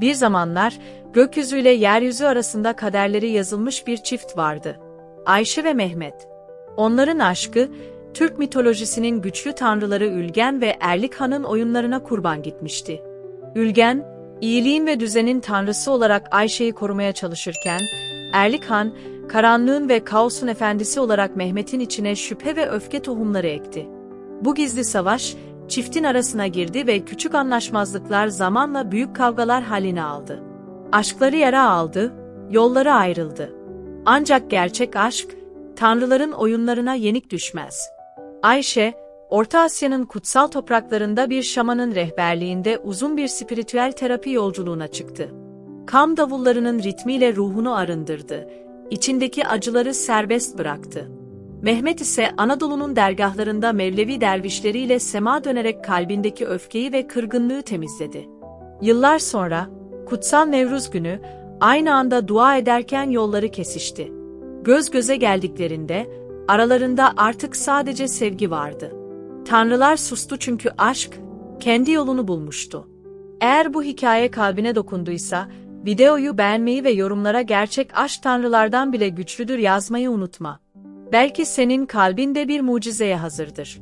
Bir zamanlar gökyüzüyle yeryüzü arasında kaderleri yazılmış bir çift vardı. Ayşe ve Mehmet. Onların aşkı, Türk mitolojisinin güçlü tanrıları Ülgen ve Erlikhan'ın oyunlarına kurban gitmişti. Ülgen, iyiliğin ve düzenin tanrısı olarak Ayşe'yi korumaya çalışırken, Erlikhan, karanlığın ve kaosun efendisi olarak Mehmet'in içine şüphe ve öfke tohumları ekti. Bu gizli savaş, çiftin arasına girdi ve küçük anlaşmazlıklar zamanla büyük kavgalar halini aldı. Aşkları yara aldı, yolları ayrıldı. Ancak gerçek aşk, tanrıların oyunlarına yenik düşmez. Ayşe, Orta Asya'nın kutsal topraklarında bir şamanın rehberliğinde uzun bir spiritüel terapi yolculuğuna çıktı. Kam davullarının ritmiyle ruhunu arındırdı, içindeki acıları serbest bıraktı. Mehmet ise Anadolu'nun dergahlarında Mevlevi dervişleriyle sema dönerek kalbindeki öfkeyi ve kırgınlığı temizledi. Yıllar sonra, Kutsal Nevruz günü, aynı anda dua ederken yolları kesişti. Göz göze geldiklerinde, aralarında artık sadece sevgi vardı. Tanrılar sustu çünkü aşk, kendi yolunu bulmuştu. Eğer bu hikaye kalbine dokunduysa, videoyu beğenmeyi ve yorumlara gerçek aşk tanrılardan bile güçlüdür yazmayı unutma. Belki senin kalbin de bir mucizeye hazırdır.